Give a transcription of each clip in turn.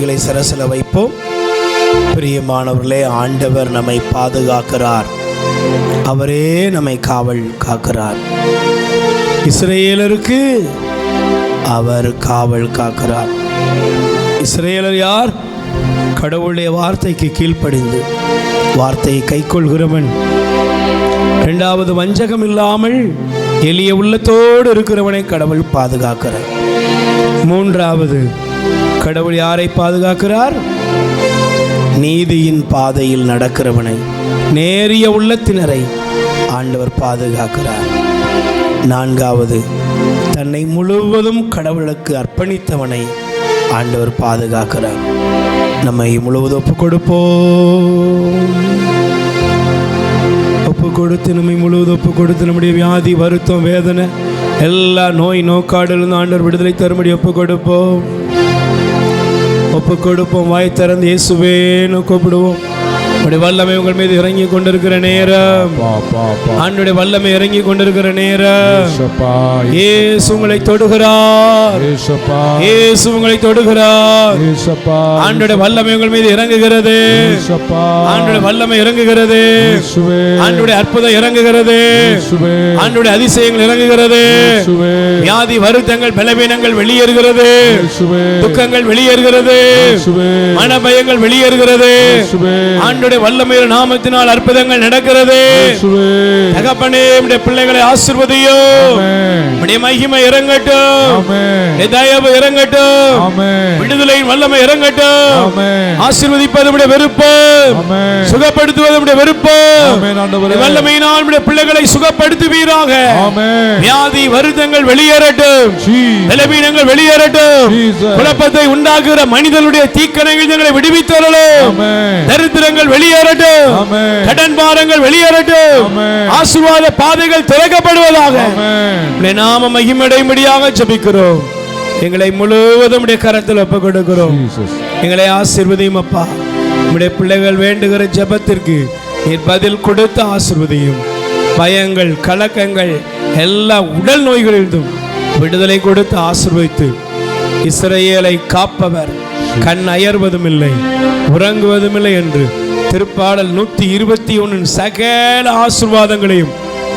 கைகளை சரசல வைப்போம். பிரியமானவர்களே ஆண்டவர் நம்மை பாதுகாக்கிறார். அவரே நம்மை காவல் காக்கிறார். இஸ்ரேலருக்கு அவர் காவல் காக்கிறார். இஸ்ரேலர் யார்? கடவுளுடைய வார்த்தைக்கு கீழ்ப்படிந்து வார்த்தையை கைக்கொள்கிறவன் இரண்டாவது வஞ்சகம் இல்லாமல் எளிய உள்ளத்தோடு இருக்கிறவனை கடவுள் பாதுகாக்கிறார். மூன்றாவது கடவுள் யாரை பாதுகாக்கிறார்? நீதியின் பாதையில் நடக்கிறவனை. நேரிய உள்ளத்தினரை ஆண்டவர் பாதுகாக்கிறார். நான்காவது தன்னை முழுவதும் கடவுளுக்கு அர்ப்பணித்தவனை ஆண்டவர் பாதுகாக்கிறார். நம்மை முழுவதும் ஒப்பு கொடுப்போம் ஒப்பு கொடுத்து நம்மை முழுவதும் ஒப்பு கொடுத்து நம்முடைய வியாதி வருத்தம் வேதனை எல்லா நோய் நோக்காடிலிருந்து ஆண்டவர் விடுதலை தரும்படி ஒப்பு கொடுப்போம் ஒப்பு கொடுப்போம் வாய் திறந்து இயேசுவேன்னு கூப்பிடுவோம். உடைய வல்லமை உங்கள் மீது இறங்கி கொண்டிருக்கிற நேரம். ஆண்டுடைய வல்லமை இறங்கி கொண்டிருக்கிற நேரம். இயேசு உங்களை தொடுகிறார். இயேசு உங்களை தொடுகிறார். ஆண்டுடைய வல்லமை உங்கள் மீது இறங்குகிறது. ஆண்டுடைய வல்லமை இறங்குகிறது. ஆண்டுடைய அற்புதம் இறங்குகிறது. ஆண்டுடைய அதிசயங்கள் இறங்குகிறது. வியாதி வருத்தங்கள் பலவீனங்கள் வெளியேறுகிறது. துக்கங்கள் வெளியேறுகிறது. மனபயங்கள் வெளியேறுகிறது. இயேசுவே ஆண்டுடைய வல்லமையில் நாமத்தினால் அற்புதங்கள் நடக்கிறது. தகப்பனே உடைய பிள்ளைகளை ஆசிர்வதியோ. உடைய மகிமை இறங்கட்டும். தயவு இறங்கட்டும். விடுதலையின் வல்லமை இறங்கட்டும். ஆசீர்வதிப்பது உடைய விருப்பம். சுகப்படுத்துவது உடைய விருப்பம். வல்லமையினால் உடைய பிள்ளைகளை சுகப்படுத்துவீராக. வியாதி வருத்தங்கள் வெளியேறட்டும். பலவீனங்கள் வெளியேறட்டும். குழப்பத்தை உண்டாக்குகிற மனிதனுடைய தீக்கணைகள் எங்களை விடுவித்தரலும் தரித்திரங்கள் வெளியேறட்டும். கடன் பாரங்கள் வெளியேறட்டும். ஆசீர்வாத பாதைகள் திறக்கப்படுவதாக. நாம மகிமடையும்படியாக ஜெபிக்கிறோம். எங்களை முழுவதும் கரத்தில் ஒப்புக் கொடுக்கிறோம். எங்களை ஆசீர்வதியும் அப்பா. உம்முடைய பிள்ளைகள் வேண்டுகிற ஜெபத்திற்கு நீர் பதில் கொடுத்து ஆசீர்வதியும் பயங்கள் கலக்கங்கள் எல்லா உடல் நோய்களிலிருந்தும் விடுதலை கொடுத்து ஆசீர்வதித்து இஸ்ரவேலை காப்பவர். கண் அயர்வதும் இல்லை உறங்குவதும் இல்லை என்று திருப்பாடல் நூற்றி இருபத்தி ஒன்றின் சகல ஆசீர்வாதங்களையும்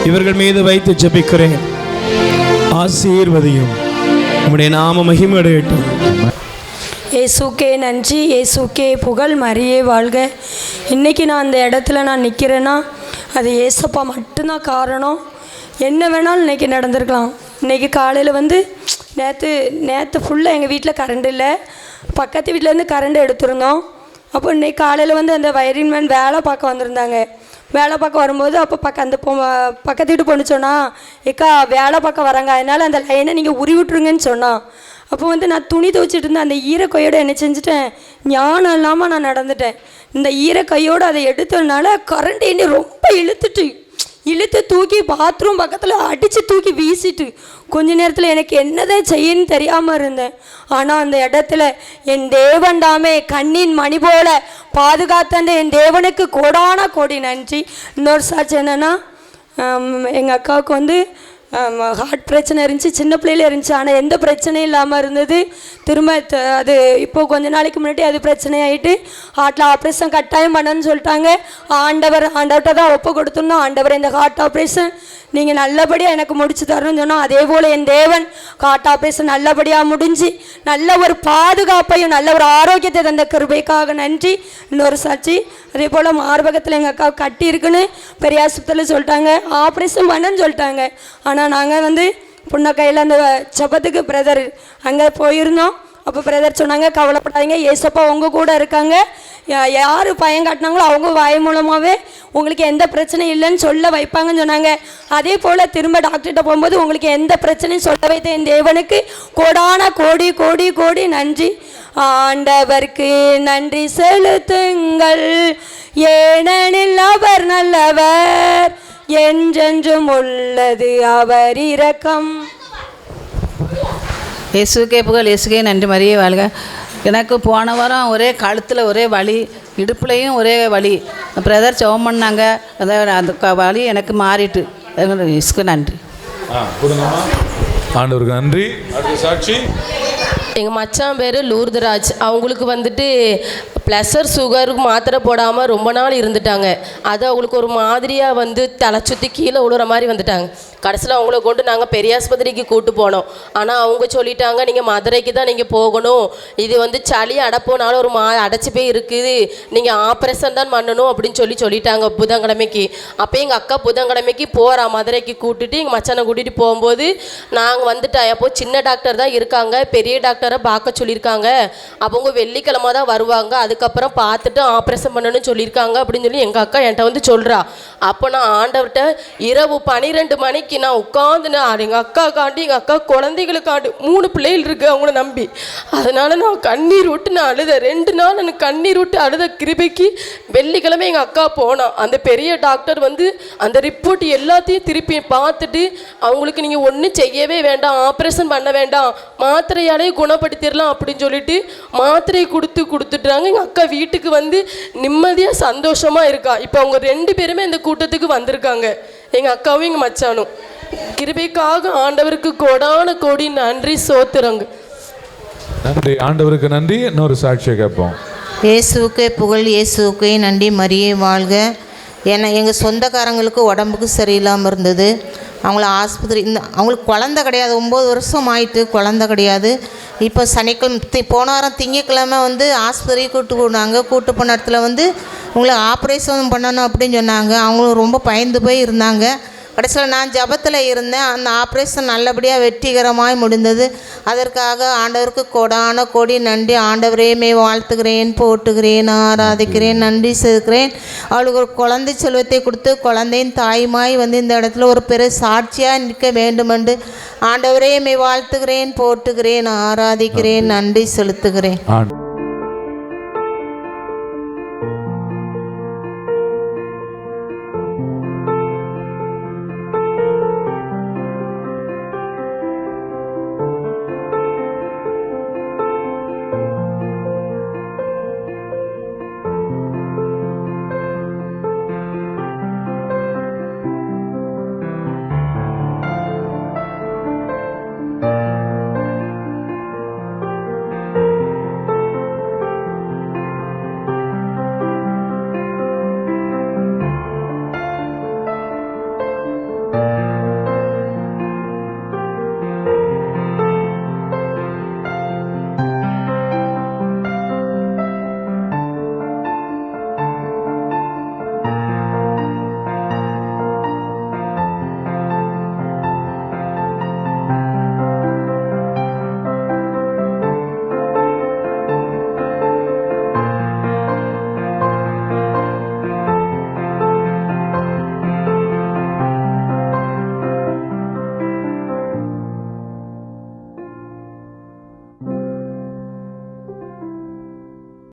இவர்கள் மீது வைத்து ஜபிக்கிறேன். ஆசீர்வதியும். உம்முடைய நாம மகிமடையட்டும் ஏசுக்கே நன்றி ஏசுக்கே புகழ் மரியே வாழ்க. இன்றைக்கி நான் அந்த இடத்துல நான் நிற்கிறேன்னா அது ஏசப்பா மட்டும்தான் காரணம். என்ன வேணாலும் இன்றைக்கி நடந்திருக்கலாம். இன்றைக்கி காலையில் வந்து நேற்று நேற்று ஃபுல்லாக எங்கள் வீட்டில் கரண்ட் இல்லை. பக்கத்து வீட்டிலேருந்து கரண்ட் எடுத்திருந்தோம். அப்போ இன்னைக்கு காலையில் வந்து அந்த வயரிங் மேன் வேலை பார்க்க வந்திருந்தாங்க. வேலை பார்க்க வரும்போது அப்போ பக்க அந்த பொ பக்கத்து வீட்டு பொண்ணு சொன்னா ஏக்கா வேலை பார்க்க வராங்க. அதனால் அந்த லைனை நீங்கள் உரி விட்ருங்கன்னு சொன்னான் அப்போ வந்து நான் துணி துவைச்சிட்டு இருந்தேன் அந்த ஈரக்கையோடு என்ன செஞ்சுட்டேன் ஞானம் இல்லாமல் நான் நடந்துட்டேன். இந்த ஈரக்கையோடு அதை எடுத்ததுனால கரண்ட் என்னை ரொம்ப இழுத்துட்டு இழுத்து தூக்கி பாத்ரூம் பக்கத்தில் அடித்து தூக்கி வீசிட்டு கொஞ்ச நேரத்தில் எனக்கு என்னதான் செய்யன்னு தெரியாமல் இருந்தேன். ஆனால் அந்த இடத்துல என் தேவன் தாமே கண்ணின் மணி போல பாதுகாத்தண்ட என் தேவனுக்கு கோடான கோடி நன்றி. இன்னொரு சாட்சி என்னென்னா எங்கள் அக்காவுக்கு வந்து ஹார்ட் பிரச்சனை இருந்துச்சு சின்ன பிள்ளையில இருந்துச்சு. ஆனால் எந்த பிரச்சனையும் இல்லாமல் இருந்தது. திரும்ப அது இப்போ கொஞ்ச நாளைக்கு முன்னாடி அது பிரச்சனை ஆகிட்டு ஹார்ட்டில் ஆப்ரேஷன் கட்டாயம் பண்ணணும்னு சொல்லிட்டாங்க. ஆண்டவர் ஆண்டவர்கிட்ட தான் ஒப்பு கொடுத்துருந்தோம் ஆண்டவர் இந்த ஹார்ட் ஆப்ரேஷன் நீங்கள் நல்லபடியாக எனக்கு முடிச்சு தரணும்னு சொன்னோம். அதே போல் என் தேவன் ஹார்ட் ஆப்ரேஷன் நல்லபடியாக முடிஞ்சு நல்ல ஒரு பாதுகாப்பையும் நல்ல ஒரு ஆரோக்கியத்தை தந்த கிருபைக்காக நன்றி. இன்னொரு சாட்சி அதே போல் மார்பகத்தில் எங்கள் அக்கா கட்டி இருக்குன்னு பெரிய ஆஸ்பத்திரியில் சொல்லிட்டாங்க. ஆப்ரேஷன் பண்ணன்னு சொல்லிட்டாங்க. ஆனால் நாங்கள் வந்து புண்ணக்கையில் அந்த ஜபத்துக்கு பிரதர் அங்கே போயிருந்தோம். அப்போ பிரதர் சொன்னாங்க கவலைப்படாதீங்க ஏசப்பா உங்கள் கூட இருக்காங்க. யார் பயம் காட்டினாங்களோ அவங்க வாய் மூலமாகவே உங்களுக்கு எந்த பிரச்சனையும் இல்லைன்னு சொல்ல வைப்பாங்கன்னு சொன்னாங்க. அதே போல் திரும்ப டாக்டர்கிட்ட போகும்போது உங்களுக்கு எந்த பிரச்சனையும் சொல்ல வைத்த என் தேவனுக்கு கோடான கோடி கோடி கோடி நன்றி. ஆண்டவருக்கு நன்றி செலுத்துங்கள். ஏனெனில் அவர் நல்லவர். என்றென்றும் உள்ளது அவர் இரக்கம். இயேசுக்கே புகழ் இயேசுக்கே நன்றி மரியே வாழ்க. எனக்கு போன வாரம் ஒரே கழுத்தில் ஒரே வலி இடுப்புலையும் ஒரே வலி. பிரதர் ஜெபம் பண்ணாங்க. அந்த க- வலி எனக்கு மாறிட்டு. இயேசுக்கு நன்றி. ஆண்டவருக்கு நன்றி. சாட்சி. எங்கள் மச்சான் பேர் லூர்தராஜ். அவங்களுக்கு வந்துட்டு ப்ளஷர் சுகருக்கு மாத்திரை போடாமல் ரொம்ப நாள் இருந்துட்டாங்க. அது அவங்களுக்கு ஒரு மாதிரியாக வந்து தலை சுற்றி கீழே விழுற மாதிரி வந்துட்டாங்க. கடைசியில் அவங்கள கொண்டு நாங்கள் பெரிய ஆஸ்பத்திரிக்கு கூட்டு போனோம். ஆனால் அவங்க சொல்லிட்டாங்க நீங்கள் மதுரைக்கு தான் நீங்கள் போகணும். இது வந்து சளி அடப்போனாலும் ஒரு மா அடைச்சி போய் இருக்குது. நீங்கள் ஆப்ரேஷன் தான் பண்ணணும் அப்படின்னு சொல்லி சொல்லிட்டாங்க புதன்கிழமைக்கு. அப்போ எங்கள் அக்கா புதன்கிழமைக்கு போகிறா மதுரைக்கு கூட்டுட்டு. எங்கள் மச்சானை கூட்டிகிட்டு போகும்போது நாங்கள் வந்துட்டோம் அப்போ சின்ன டாக்டர் தான் இருக்காங்க. பெரிய டாக்டரை பார்க்க சொல்லியிருக்காங்க. அவங்க வெள்ளிக்கிழமை தான் வருவாங்க. அதுக்கு அதுக்கப்புறம் பார்த்துட்டு ஆப்ரேஷன் பண்ணணும்னு சொல்லியிருக்காங்க அப்படின்னு சொல்லி எங்கள் அக்கா என்கிட்ட வந்து சொல்கிறா அப்போ நான் ஆண்டவர்கிட்ட இரவு பன்னிரெண்டு மணிக்கு நான் உட்காந்துனேன் எங்கள் அக்காக்காண்டி எங்கள் அக்கா குழந்தைகளுக்காண்டி மூணு பிள்ளைகள் இருக்கு அவங்கள நம்பி. அதனால நான் கண்ணீர் விட்டு நான் அழுத ரெண்டு நாள் எனக்கு கண்ணீர் விட்டு அழுத கிருபிக்கு வெள்ளிக்கிழமை எங்கள் அக்கா போனான் அந்த பெரிய டாக்டர் வந்து அந்த ரிப்போர்ட் எல்லாத்தையும் திருப்பி பார்த்துட்டு அவங்களுக்கு நீங்கள் ஒன்றும் செய்யவே வேண்டாம் ஆப்ரேஷன் பண்ண வேண்டாம் மாத்திரையாலே குணப்படுத்திடலாம் அப்படின்னு சொல்லிட்டு மாத்திரை கொடுத்து கொடுத்துட்றாங்க எங்கள் அக்கா வீட்டுக்கு வந்து நிம்மதியாக சந்தோஷமாக இருக்கா? இப்போ அவங்க ரெண்டு பேருமே இந்த கூட்டத்துக்கு வந்திருக்காங்க. எங்கள் அக்காவும் எங்கள் மச்சானும். கிருபைக்காக ஆண்டவருக்கு கோடான கோடி நன்றி சோத்துறங்க நன்றி. ஆண்டவருக்கு நன்றி. இன்னொரு சாட்சியை கேட்போம். இயேசுவுக்கே புகழ் இயேசுவுக்கே நன்றி. மரியே வாழ்க. ஏன்னா எங்கள் சொந்தக்காரங்களுக்கு உடம்புக்கு சரியில்லாமல் இருந்தது. அவங்கள ஆஸ்பத்திரி இந்த அவங்களுக்கு குழந்த கிடையாது. ஒம்பது வருஷம் ஆயிட்டு குழந்த கிடையாது. இப்போ சனிக்கிழமை தி- போன வாரம் திங்கக்கிழமை வந்து ஆஸ்பத்திரி கூட்டு போனாங்க. கூட்டு போன இடத்துல வந்து உங்களை ஆப்ரேஷன் பண்ணணும் அப்படின்னு சொன்னாங்க. அவங்களும் ரொம்ப பயந்து போய் இருந்தாங்க. கடைசியில் நான் ஜபத்தில் இருந்தேன். அந்த ஆப்ரேஷன் நல்லபடியாக வெற்றிகரமாய் முடிந்தது. அதற்காக ஆண்டவருக்கு கொடான கொடி நன்றி. ஆண்டவரையுமே வாழ்த்துகிறேன் போட்டுகிறேன் ஆராதிக்கிறேன் நன்றி செலுத்துகிறேன். அவளுக்கு ஒரு குழந்தை செல்வத்தை கொடுத்து குழந்தையின் தாயுமாய் வந்து இந்த இடத்துல ஒரு பெரிய சாட்சியாக நிற்க வேண்டுமென்று ஆண்டவரையுமே வாழ்த்துகிறேன் போட்டுகிறேன் ஆராதிக்கிறேன் நன்றி. செலுத்துகிறேன்.